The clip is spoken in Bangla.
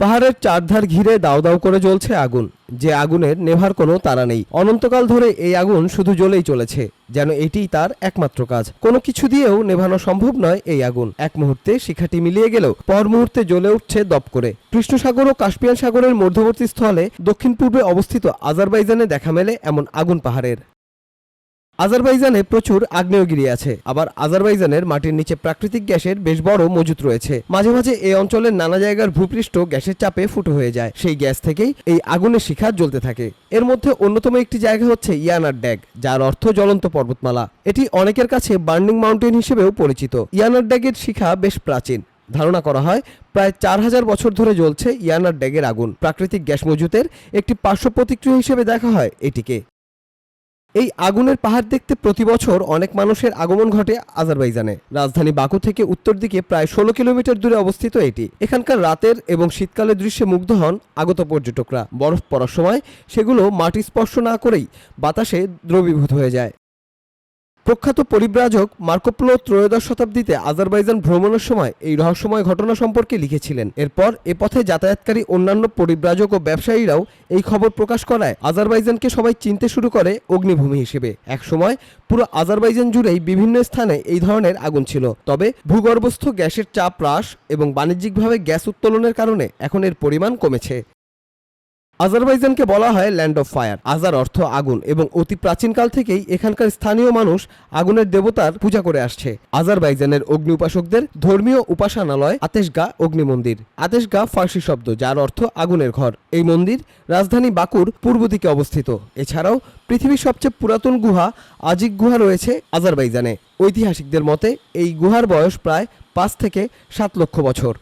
পাহাড়ের চারধার ঘিরে দাও দাও করে জ্বলছে আগুন। যে আগুনের নেভার কোনো তারা নেই। অনন্তকাল ধরে এই আগুন শুধু জ্বলেই চলেছে, যেন এটিই তার একমাত্র কাজ। কোনো কিছু দিয়েও নেভানো সম্ভব নয় এই আগুন। এক মুহূর্তে শিখাটি মিলিয়ে গেলেও পর মুহূর্তে জ্বলে উঠছে দপ করে। কৃষ্ণ সাগর ও কাস্পিয়ান সাগরের মধ্যবর্তী স্থলে দক্ষিণ পূর্বে অবস্থিত আজারবাইজানে দেখা মেলে এমন আগুন পাহাড়ের। আজারবাইজানে প্রচুর আগ্নেয়গিরি আছে। আবার আজারবাইজানের মাটির নিচে প্রাকৃতিক গ্যাসের বেশ বড় মজুত রয়েছে। মাঝে মাঝে এই অঞ্চলের নানা জায়গার ভূপৃষ্ঠ গ্যাসের চাপে ফুটো হয়ে যায়। সেই গ্যাস থেকেই এই আগুনের শিখা জ্বলতে থাকে। এর মধ্যে অন্যতম একটি জায়গা হচ্ছে ইয়ানার ড্যাগ, যার অর্থ জ্বলন্ত পর্বতমালা। এটি অনেকের কাছে বার্নিং মাউন্টেন হিসেবেও পরিচিত। ইয়ানার ড্যাগের শিখা বেশ প্রাচীন। ধারণা করা হয়, প্রায় চার হাজার বছর ধরে জ্বলছে ইয়ানার ড্যাগের আগুন। প্রাকৃতিক গ্যাস মজুতের একটি পার্শ্ব প্রতিক্রিয়া হিসেবে দেখা হয় এটিকে। এই আগুনের পাহাড় দেখতে প্রতি বছর অনেক মানুষের আগমন ঘটে আজারবাইজানে। রাজধানী বাকু থেকে উত্তর দিকে প্রায় ষোলো কিলোমিটার দূরে অবস্থিত এটি। এখানকার রাতের এবং শীতকালের দৃশ্যে মুগ্ধ হন আগত পর্যটকরা। বরফ পড়ার সময় সেগুলো মাটি স্পর্শ না করেই বাতাসে দ্রবীভূত হয়ে যায়। প্রখ্যাত পরিব্রাজক মার্কোপ্লো ত্রয়োদশ শতাব্দীতে আজারবাইজান ভ্রমণের সময় এই রহস্যময় ঘটনা সম্পর্কে লিখেছিলেন। এরপর এ পথে যাতায়াতকারী অন্যান্য পরিব্রাজক ও ব্যবসায়ীরাও এই খবর প্রকাশ করায় আজারবাইজানকে সবাই চিনতে শুরু করে অগ্নিভূমি হিসেবে। একসময় পুরো আজারবাইজান জুড়েই বিভিন্ন স্থানে এই ধরনের আগুন ছিল। তবে ভূগর্ভস্থ গ্যাসের চাপ হ্রাস এবং বাণিজ্যিকভাবে গ্যাস উত্তোলনের কারণে এখন এর পরিমাণ কমেছে। আজারবাইজানকে বলা হয় ল্যান্ড অফ ফায়ার। আজার অর্থ আগুন এবং অতি প্রাচীনকাল থেকেই এখানকার স্থানীয় মানুষ আগুনের দেবতার পূজা করে আসছে। আজারবাইজানের অগ্নি উপাসকদের ধর্মীয় উপাসনালয় আতেশগা অগ্নি মন্দির আতেশগা ফার্সি শব্দ, যার অর্থ আগুনের ঘর। এই মন্দির রাজধানী বাকুর পূর্ব দিকে অবস্থিত। এছাড়াও পৃথিবীর সবচেয়ে পুরাতন গুহা আজিক গুহা রয়েছে আজারবাইজানে। ঐতিহাসিকদের মতে, এই গুহার বয়স প্রায় পাঁচ থেকে সাত লক্ষ বছর।